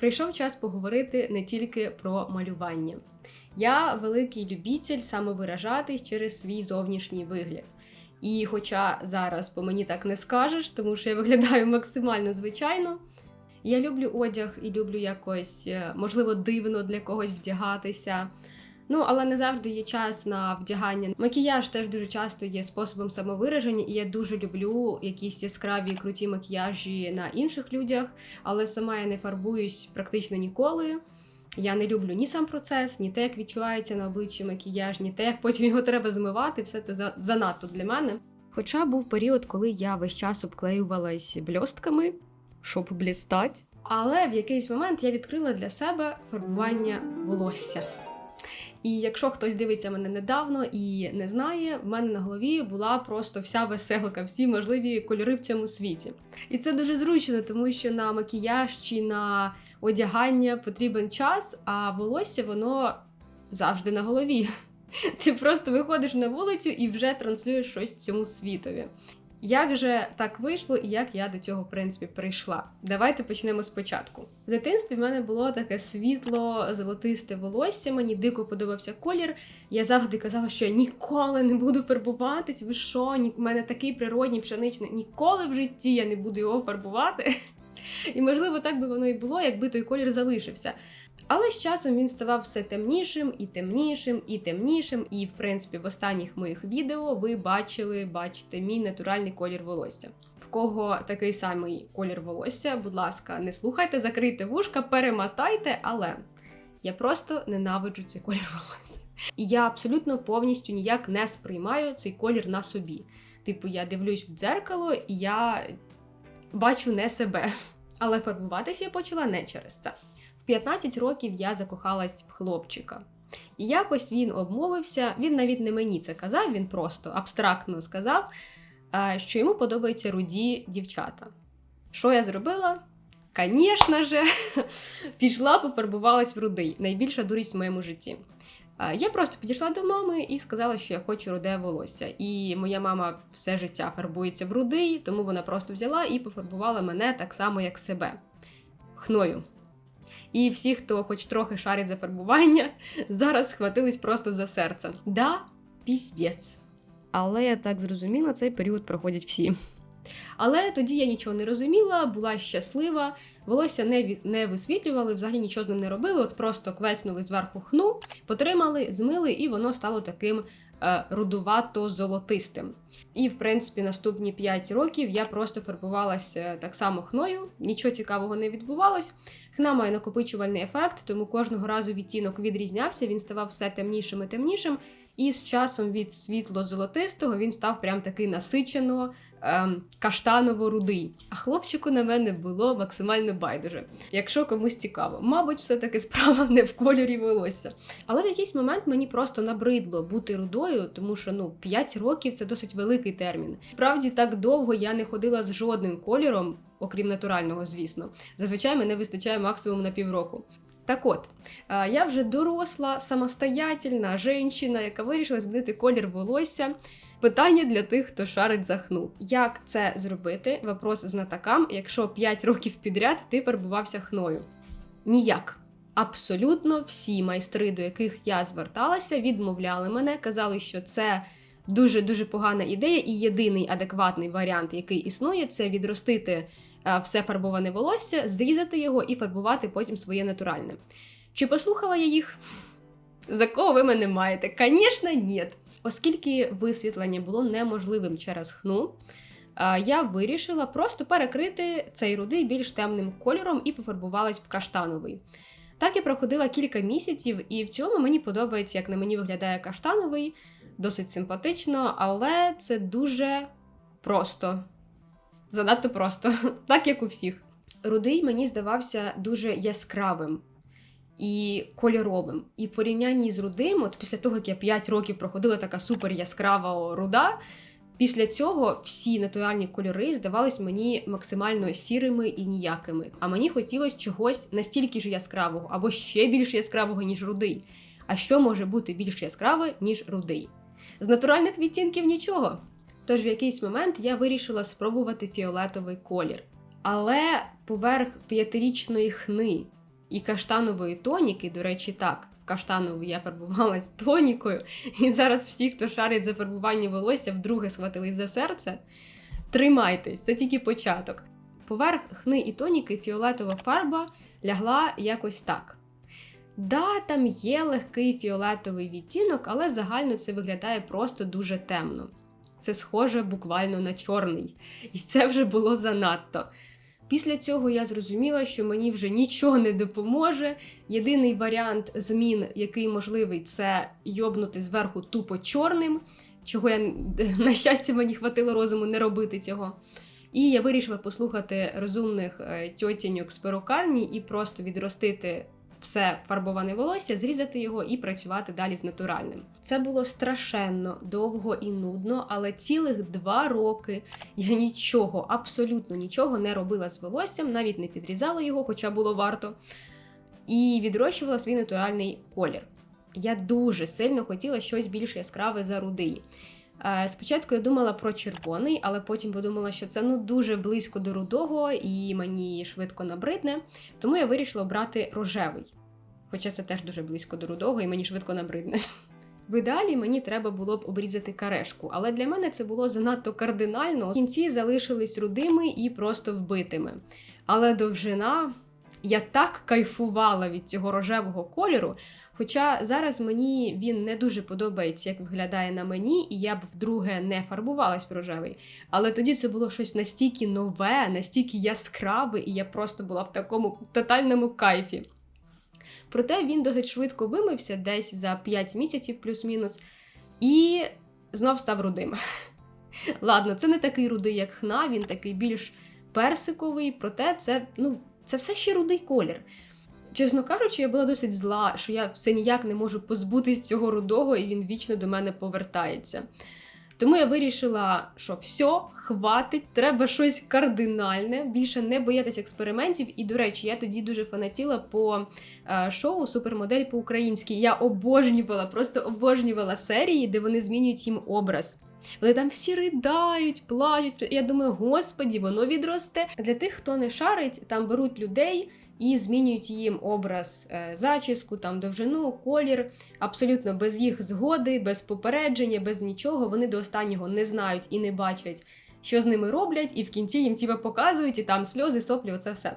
Прийшов час поговорити не тільки про малювання. Я великий любитель самовиражатись через свій зовнішній вигляд. І хоча зараз по мені так не скажеш, тому що я виглядаю максимально звичайно. Я люблю одяг і люблю якось, е, можливо, дивно для когось вдягатися. Ну, але не завжди є час на вдягання. Макіяж теж дуже часто є способом самовираження, і я дуже люблю якісь яскраві круті макіяжі на інших людях, але сама я не фарбуюсь практично ніколи. Я не люблю ні сам процес, ні те, як відчувається на обличчі макіяж, ні те, як потім його треба змивати. Все це занадто для мене. Хоча був період, коли я весь час обклеювалась бльостками, щоб блістати. Але в якийсь момент я відкрила для себе фарбування волосся. І якщо хтось дивиться мене недавно і не знає, в мене на голові була просто вся веселка, всі можливі кольори в цьому світі. І це дуже зручно, тому що на макіяж чи на одягання потрібен час, а волосся воно завжди на голові. Ти просто виходиш на вулицю і вже транслюєш щось цьому світові. Як же так вийшло і як я до цього, в принципі, прийшла? Давайте почнемо спочатку. В дитинстві в мене було таке світло, золотисте волосся, мені дико подобався колір. Я завжди казала, що я ніколи не буду фарбуватись. Ви що? Ні, в мене такий природній пшеничний. Ніколи в житті я не буду його фарбувати. І можливо, так би воно і було, якби той колір залишився. Але з часом він ставав все темнішим і темнішим і темнішим. І, в принципі, в останніх моїх відео ви бачили, бачите, мій натуральний колір волосся. В кого такий самий колір волосся, будь ласка, не слухайте, закрийте вушка, перемотайте, але я просто ненавиджу цей колір волосся. І я абсолютно повністю ніяк не сприймаю цей колір на собі. Типу, я дивлюсь в дзеркало і я бачу не себе. Але фарбуватися я почала не через це. В 15 років я закохалась в хлопчика. І якось він обмовився, він навіть не мені це казав, він просто абстрактно сказав, що йому подобаються руді дівчата. Що я зробила? Звісно же, пішла, пофарбувалась в рудий. Найбільша дурість в моєму житті. Я просто підійшла до мами і сказала, що я хочу руде волосся. І моя мама все життя фарбується в рудий, тому вона просто взяла і пофарбувала мене так само, як себе. Хною. І всі, хто хоч трохи шарить за фарбування, зараз схватились просто за серце. Да, піздець. Але я так зрозуміла, цей період проходять всі. Але тоді я нічого не розуміла, була щаслива, волосся не, не висвітлювали, взагалі нічого з ним не робили, от просто квецнули зверху хну, потримали, змили, і воно стало таким е, рудувато-золотистим. І, в принципі, наступні 5 років я просто фарбувалася так само хною, нічого цікавого не відбувалось. Хна має накопичувальний ефект, тому кожного разу відтінок відрізнявся, він ставав все темнішим і темнішим. І з часом від світло-золотистого він став прям такий насичено ем, каштаново-рудий. А хлопчику на мене було максимально байдуже. Якщо комусь цікаво, мабуть, все-таки справа не в кольорі волосся. Але в якийсь момент мені просто набридло бути рудою, тому що ну 5 років це досить великий термін. Справді так довго я не ходила з жодним кольором, окрім натурального, звісно. Зазвичай мене вистачає максимум на півроку. Так от, е, я вже доросла, самостоятельна жінка, яка вирішила змінити колір волосся. Питання для тих, хто шарить за хну. Як це зробити? Вопрос знатокам, якщо 5 років підряд ти фарбувався хною. Ніяк. Абсолютно всі майстри, до яких я зверталася, відмовляли мене, казали, що це дуже дуже погана ідея, і єдиний адекватний варіант, який існує, це відростити все фарбоване волосся, зрізати його і фарбувати потім своє натуральне. Чи послухала я їх? За кого ви мене маєте? Звісно, ні. Оскільки висвітлення було неможливим через хну, я вирішила просто перекрити цей рудий більш темним кольором і пофарбувалась в каштановий. Так я проходила кілька місяців, і в цілому мені подобається, як на мені виглядає каштановий, досить симпатично, але це дуже просто. Занадто просто, так як у всіх. Рудий мені здавався дуже яскравим і кольоровим. І в порівнянні з рудим, от після того, як я 5 років проходила така супер яскрава руда, після цього всі натуральні кольори здавались мені максимально сірими і ніякими. А мені хотілося чогось настільки ж яскравого, або ще більш яскравого, ніж рудий. А що може бути більш яскраве, ніж рудий? З натуральних відтінків нічого. Тож в якийсь момент я вирішила спробувати фіолетовий колір. Але поверх п'ятирічної хни і каштанової тоніки, до речі, так. в Каштанову я фарбувалась тонікою, і зараз всі, хто шарить за фарбування волосся, вдруге схватились за серце. Тримайтесь, це тільки початок. Поверх хни і тоніки фіолетова фарба лягла якось так. Да, там є легкий фіолетовий відтінок, але загально це виглядає просто дуже темно. Це схоже буквально на чорний. І це вже було занадто. Після цього я зрозуміла, що мені вже нічого не допоможе. Єдиний варіант змін, який можливий, це йобнути зверху тупо чорним, чого я, на щастя, мені хватило розуму не робити цього. І я вирішила послухати розумних е, тьотіньок з перукарні і просто відростити все фарбоване волосся, зрізати його і працювати далі з натуральним. Це було страшенно довго і нудно, але цілих два роки я нічого, абсолютно нічого не робила з волоссям, навіть не підрізала його, хоча було варто, і відрощувала свій натуральний колір. Я дуже сильно хотіла щось більш яскраве за рудий. Е, Спочатку я думала про червоний, але потім подумала, що це ну дуже близько до рудого і мені швидко набридне, тому я вирішила обрати рожевий. Хоча це теж дуже близько до рудого і мені швидко набридне. В ідеалі мені треба було б обрізати карешку, але для мене це було занадто кардинально. В кінці залишились рудими і просто вбитими. Але довжина. Я так кайфувала від цього рожевого кольору, Хоча зараз мені він не дуже подобається, як виглядає на мені, і я б вдруге не фарбувалась в рожевий. Але тоді це було щось настільки нове, настільки яскраве, і я просто була в такому тотальному кайфі. Проте він досить швидко вимився, десь за 5 місяців, плюс-мінус, і знов став рудим. Ладно, це не такий рудий, як хна, він такий більш персиковий, проте це, ну, це все ще рудий колір. Чесно кажучи, я була досить зла, що я все ніяк не можу позбутись цього рудого, і він вічно до мене повертається. Тому я вирішила, що все, хватить, треба щось кардинальне, більше не боятися експериментів. І, до речі, я тоді дуже фанатіла по е, шоу Супермодель по-українськи. Я обожнювала, просто обожнювала серії, де вони змінюють їм образ. Вони там всі ридають, плають. Я думаю, господі, воно відросте. Для тих, хто не шарить, там беруть людей і змінюють їм образ е, зачіску, там довжину, колір, абсолютно без їх згоди, без попередження, без нічого. Вони до останнього не знають і не бачать, що з ними роблять, і в кінці їм тіба показують, і там сльози, соплі, оце все.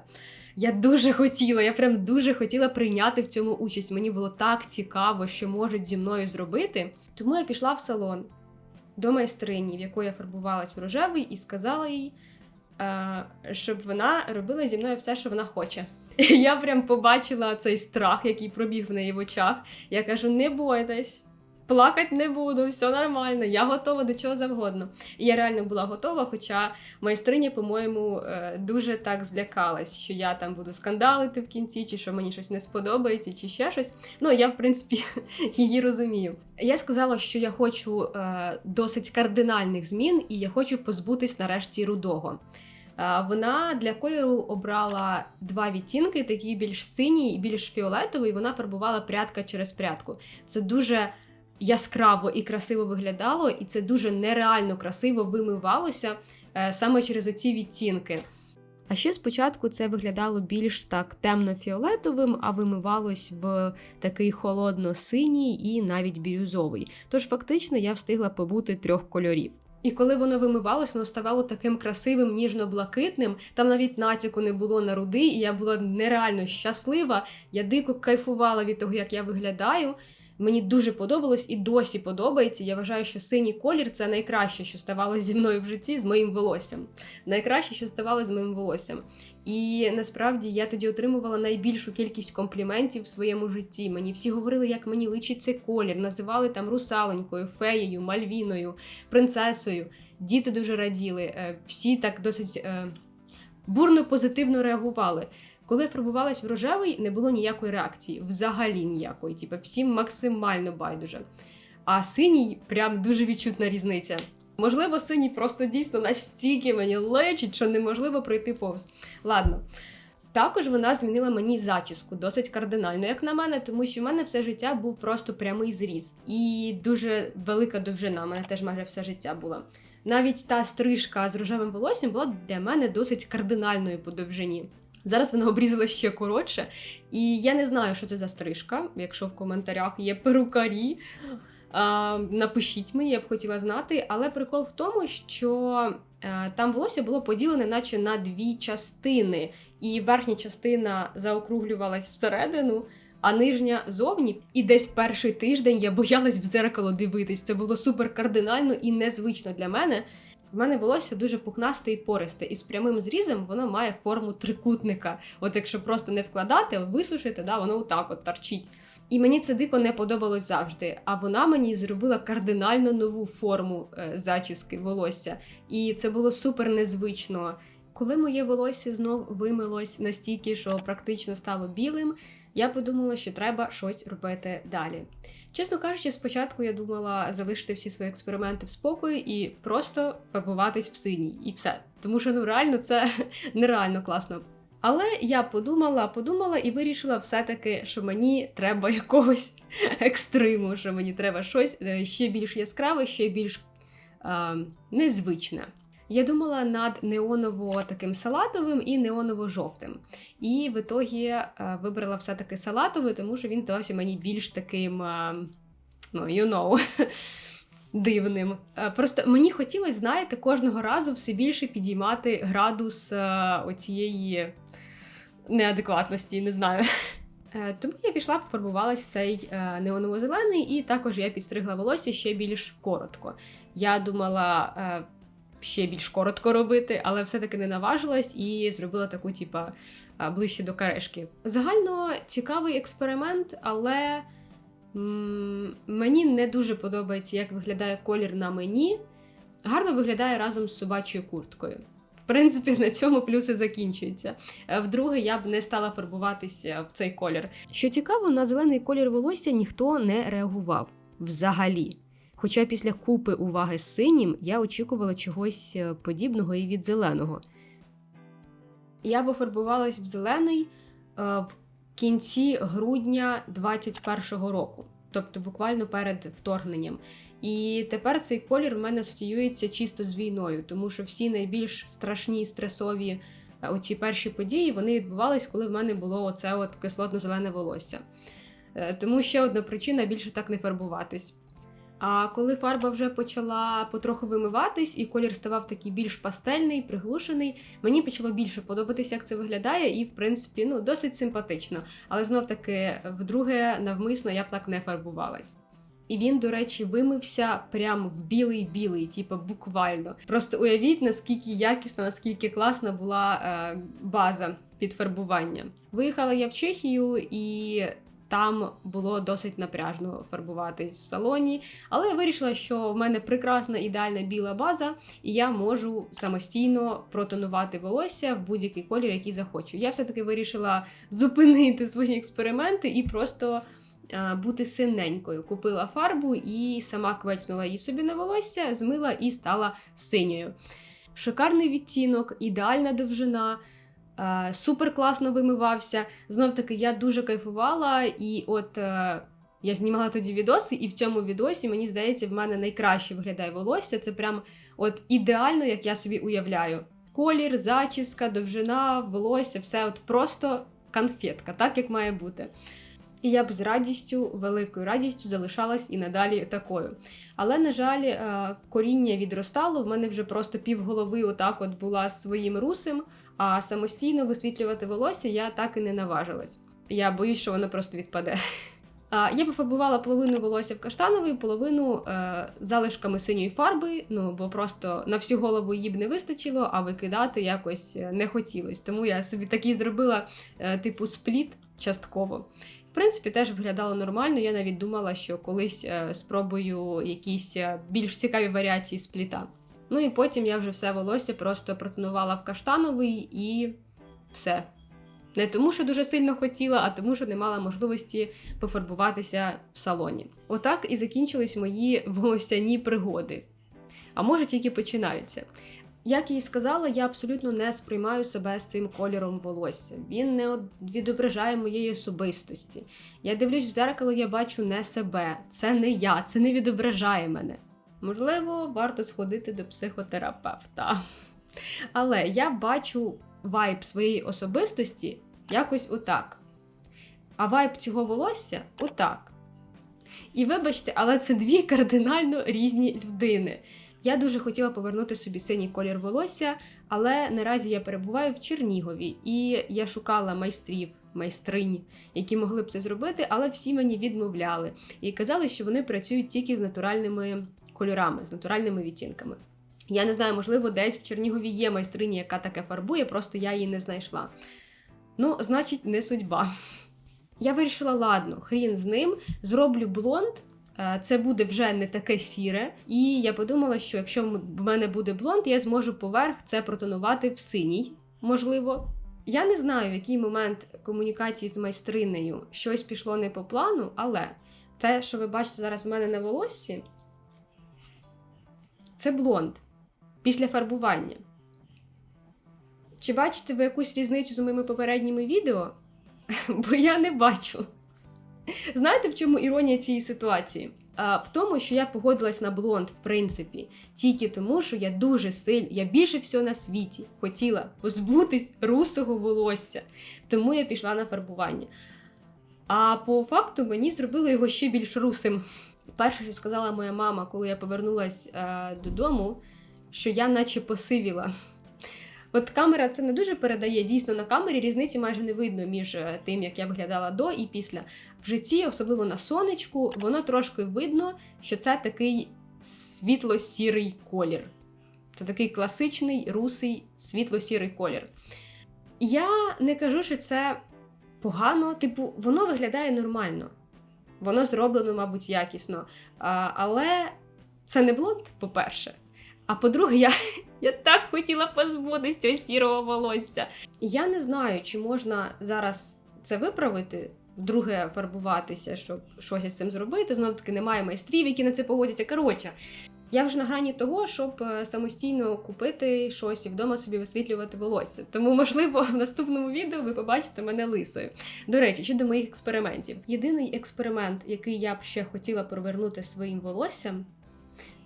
Я дуже хотіла, я прям дуже хотіла прийняти в цьому участь. Мені було так цікаво, що можуть зі мною зробити. Тому я пішла в салон до майстрині, в якої я фарбувалась в рожевий, і сказала їй, е, щоб вона робила зі мною все, що вона хоче. Я прям побачила цей страх, який пробіг в неї в очах. Я кажу: не бойтесь, плакати не буду, все нормально, я готова до чого завгодно. І я реально була готова, хоча майстриня, по-моєму, е, дуже так злякалась, що я там буду скандалити в кінці, чи що мені щось не сподобається, чи ще щось. Ну, я, в принципі, її розумію. Я сказала, що я хочу е, досить кардинальних змін, і я хочу позбутись нарешті рудого. Вона для кольору обрала два відтінки, такі більш синій і більш фіолетовий. Вона фарбувала прядка через прядку. Це дуже яскраво і красиво виглядало, і це дуже нереально красиво вимивалося е, саме через оці відтінки. А ще спочатку це виглядало більш так темно-фіолетовим, а вимивалось в такий холодно-синій і навіть бірюзовий. Тож фактично я встигла побути трьох кольорів. І коли воно вимивалось, воно ставало таким красивим, ніжно-блакитним. Там навіть натяку не було на руди, і я була нереально щаслива. Я дико кайфувала від того, як я виглядаю. Мені дуже подобалось і досі подобається. Я вважаю, що синій колір це найкраще, що ставалося зі мною в житті з моїм волоссям. Найкраще, що ставалося з моїм волоссям. І насправді я тоді отримувала найбільшу кількість компліментів в своєму житті. Мені всі говорили, як мені личить цей колір, називали там русаленькою, феєю, мальвіною, принцесою. Діти дуже раділи, е, всі так досить е, бурно позитивно реагували. Коли фарбувалась в рожевий, не було ніякої реакції, взагалі ніякої. Типу, всім максимально байдуже. А синій прям дуже відчутна різниця. Можливо, синій просто дійсно настільки мені лечить, що неможливо пройти повз. Ладно. Також вона змінила мені зачіску досить кардинально, як на мене, тому що в мене все життя був просто прямий зріз. І дуже велика довжина. У мене теж майже все життя була. Навіть та стрижка з рожевим волоссям була для мене досить кардинальною по довжині. Зараз вона обрізала ще коротше, і я не знаю, що це за стрижка. Якщо в коментарях є перукарі, а, напишіть мені, я б хотіла знати. Але прикол в тому, що а, там волосся було поділене, наче на дві частини, і верхня частина заокруглювалась всередину. А нижня зовні, і десь перший тиждень я боялась в зеркало дивитись. Це було супер кардинально і незвично для мене. В мене волосся дуже пухнасте і пористе, і з прямим зрізом воно має форму трикутника. От якщо просто не вкладати, висушити, да, воно отак от торчить. І мені це дико не подобалось завжди. А вона мені зробила кардинально нову форму е, зачіски волосся. І це було супер незвично. Коли моє волосся знов вимилось настільки, що практично стало білим, я подумала, що треба щось робити далі. Чесно кажучи, спочатку я думала залишити всі свої експерименти в спокої і просто фарбуватись в синій, і все. Тому що ну реально це нереально класно. Але я подумала, подумала і вирішила все-таки, що мені треба якогось екстриму, що мені треба щось е, ще більш яскраве, ще більш е, незвичне. Я думала над неоново таким салатовим і неоново-жовтим. І в ітогі е, вибрала все-таки салатовий, тому що він здавався мені більш таким, е, ну, you know, дивним. Е, просто мені хотілося, знаєте, кожного разу все більше підіймати градус оцієї неадекватності, не знаю. Тому я пішла, пофарбувалась в цей неоново-зелений, і також я підстригла волосся ще більш коротко. Я думала ще більш коротко робити, але все-таки не наважилась і зробила таку, типа, ближче до карешки. Загально цікавий експеримент, але м мені не дуже подобається, як виглядає колір на мені. Гарно виглядає разом з собачою курткою. В принципі, на цьому плюси закінчуються. Е, вдруге, я б не стала фарбуватися в цей колір. Що цікаво, на зелений колір волосся ніхто не реагував взагалі. Хоча після купи уваги з синім я очікувала чогось е, подібного і від зеленого. Я пофарбувалась в зелений е, в кінці грудня 2021 року, тобто буквально перед вторгненням. І тепер цей колір в мене асоціюється чисто з війною, тому що всі найбільш страшні стресові е, оці перші події вони відбувались, коли в мене було оце от кислотно-зелене волосся. Тому ще одна причина більше так не фарбуватись. А коли фарба вже почала потроху вимиватись, і колір ставав такий більш пастельний, приглушений, мені почало більше подобатися, як це виглядає, і, в принципі, ну, досить симпатично. Але знов таки, вдруге, навмисно я б так не фарбувалась. І він, до речі, вимився прямо в білий-білий, типу буквально. Просто уявіть, наскільки якісна, наскільки класна була е, база під фарбування. Виїхала я в Чехію і там було досить напряжно фарбуватись в салоні, але я вирішила, що в мене прекрасна ідеальна біла база, і я можу самостійно протонувати волосся в будь-який колір, який захочу. Я все-таки вирішила зупинити свої експерименти і просто. Бути синенькою. Купила фарбу і сама квечнула її собі на волосся, змила і стала синьою. Шикарний відтінок, ідеальна довжина. Е, супер класно вимивався. Знов таки, я дуже кайфувала, і от е, я знімала тоді відоси, і в цьому відосі, мені здається, в мене найкраще виглядає волосся. Це прям от ідеально, як я собі уявляю. Колір, зачіска, довжина, волосся, все от просто конфетка, так як має бути. І я б з радістю, великою радістю залишалась і надалі такою. Але, на жаль, е, коріння відростало, в мене вже просто півголови отак от була своїм русим. А самостійно висвітлювати волосся я так і не наважилась. Я боюсь, що воно просто відпаде. Я пофарбувала половину волосся в каштановий, половину е, залишками синьої фарби, ну бо просто на всю голову її б не вистачило, а викидати якось е, не хотілося. Тому я собі такий зробила е, типу спліт частково. В принципі, теж виглядало нормально. Я навіть думала, що колись е, спробую якісь е, більш цікаві варіації спліта. Ну і потім я вже все волосся просто протонувала в каштановий і все. Не тому, що дуже сильно хотіла, а тому, що не мала можливості пофарбуватися в салоні. Отак і закінчились мої волосяні пригоди. А може тільки починаються. Як я і сказала, я абсолютно не сприймаю себе з цим кольором волосся. Він не відображає моєї особистості. Я дивлюсь в зеркало, я бачу не себе. Це не я, це не відображає мене. Можливо, варто сходити до психотерапевта. Але я бачу вайб своєї особистості якось отак. А вайб цього волосся отак. І вибачте, але це дві кардинально різні людини. Я дуже хотіла повернути собі синій колір волосся, але наразі я перебуваю в Чернігові, і я шукала майстрів, майстринь, які могли б це зробити, але всі мені відмовляли і казали, що вони працюють тільки з натуральними кольорами, з натуральними відтінками. Я не знаю, можливо, десь в Чернігові є майстриня, яка таке фарбує, просто я її не знайшла. Ну, значить, не судьба. Я вирішила, ладно, хрін з ним, зроблю блонд. е, Це буде вже не таке сіре. І я подумала, що якщо в мене буде блонд, я зможу поверх це протонувати в синій, можливо. Я не знаю, в який момент комунікації з майстринею щось пішло не по плану, але те, що ви бачите зараз в мене на волоссі, це блонд після фарбування. Чи бачите ви якусь різницю з моїми попередніми відео? Бо я не бачу. Знаєте, в чому іронія цієї ситуації? А, в тому, що я погодилась на блонд, в принципі, тільки тому, що я дуже сильно, я більше всього на світі хотіла позбутись русого волосся. Тому я пішла на фарбування. А по факту мені зробили його ще більш русим. Перше, що сказала моя мама, коли я повернулась е, додому, що я наче посивіла. От камера це не дуже передає. Дійсно, на камері різниці майже не видно між е, тим, як я виглядала до і після. В житті, особливо на сонечку, воно трошки видно, що це такий світло-сірий колір. Це такий класичний русий світло-сірий колір. Я не кажу, що це погано, типу, воно виглядає нормально. Воно зроблено, мабуть, якісно. А, але це не блонд, по-перше. А по-друге, я, я так хотіла позбутися цього сірого волосся. Я не знаю, чи можна зараз це виправити, вдруге фарбуватися, щоб щось із цим зробити. Знов таки немає майстрів, які на це погодяться. Коротше, я вже на грані того, щоб е, самостійно купити щось і вдома собі висвітлювати волосся. Тому, можливо, в наступному відео ви побачите мене лисою. До речі, щодо моїх експериментів. Єдиний експеримент, який я б ще хотіла провернути своїм волоссям,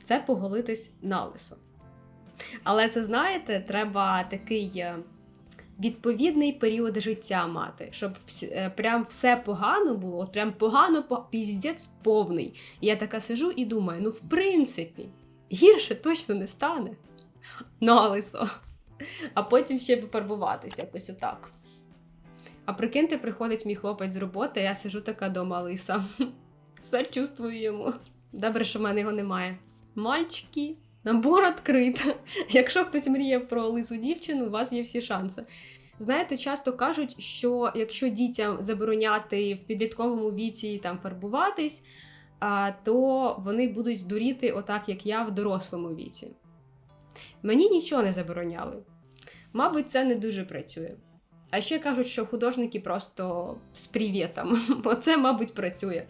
це поголитись на лисо. Але це, знаєте, треба такий е, відповідний період життя мати, щоб е, прям все погано було, от прям погано, по- піздець повний. І я така сижу і думаю: ну, в принципі, гірше точно не стане. На лисо. А потім ще пофарбуватись якось отак. А прикиньте, приходить мій хлопець з роботи, я сижу така дома лиса. Сочувствую йому. Добре, що в мене його немає. Мальчики, набор відкрито. Якщо хтось мріє про лису дівчину, у вас є всі шанси. Знаєте, часто кажуть, що якщо дітям забороняти в підлітковому віці там фарбуватись, то вони будуть дуріти, отак як я в дорослому віці. Мені нічого не забороняли. Мабуть, це не дуже працює. А ще кажуть, що художники просто з привітом. Оце, мабуть, працює.